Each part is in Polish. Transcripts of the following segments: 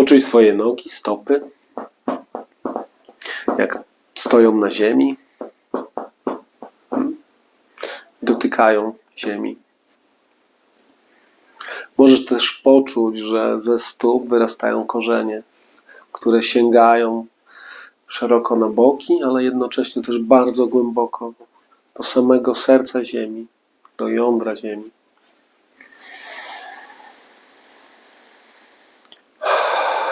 Poczuj swoje nogi, stopy, jak stoją na ziemi, dotykają ziemi. Możesz też poczuć, że ze stóp wyrastają korzenie, które sięgają szeroko na boki, ale jednocześnie też bardzo głęboko do samego serca ziemi, do jądra ziemi.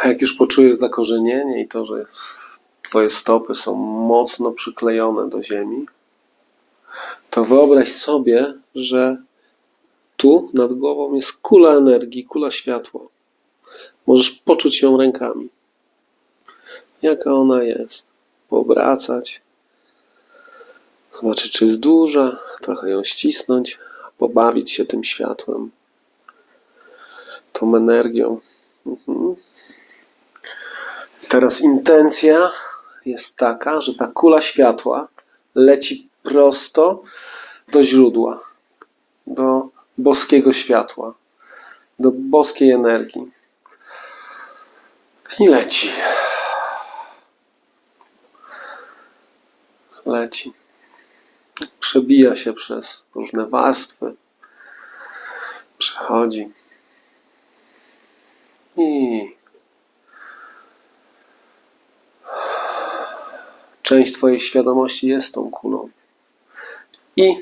Jak już poczujesz zakorzenienie i to, że Twoje stopy są mocno przyklejone do ziemi, to wyobraź sobie, że tu nad głową jest kula energii, kula światła. Możesz poczuć ją rękami. Jaka ona jest. Poobracać. Zobaczyć, czy jest duża. Trochę ją ścisnąć. Pobawić się tym światłem. Tą energią. Mhm. Teraz intencja jest taka, że ta kula światła leci prosto do źródła, do boskiego światła, do boskiej energii. I leci. Leci. Przebija się przez różne warstwy. Przechodzi. I część Twojej świadomości jest tą kulą. I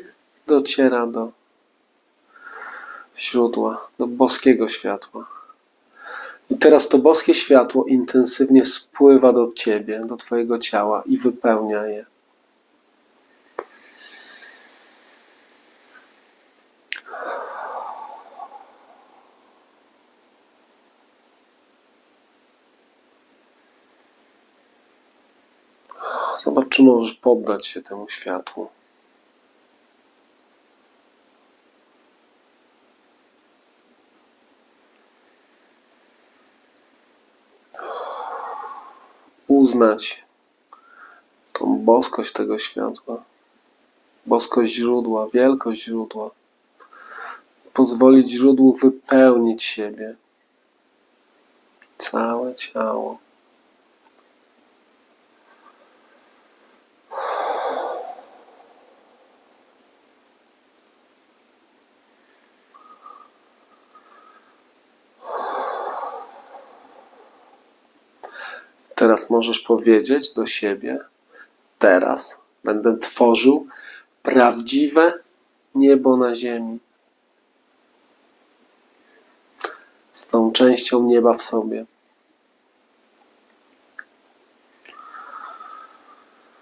dociera do źródła, do boskiego światła. I teraz to boskie światło intensywnie spływa do Ciebie, do Twojego ciała i wypełnia je. Zobacz, czy możesz poddać się temu światłu. Uznać tą boskość tego światła, boskość źródła, wielkość źródła. Pozwolić źródłu wypełnić siebie, całe ciało. Teraz możesz powiedzieć do siebie: Teraz będę tworzył prawdziwe niebo na ziemi. Z tą częścią nieba w sobie.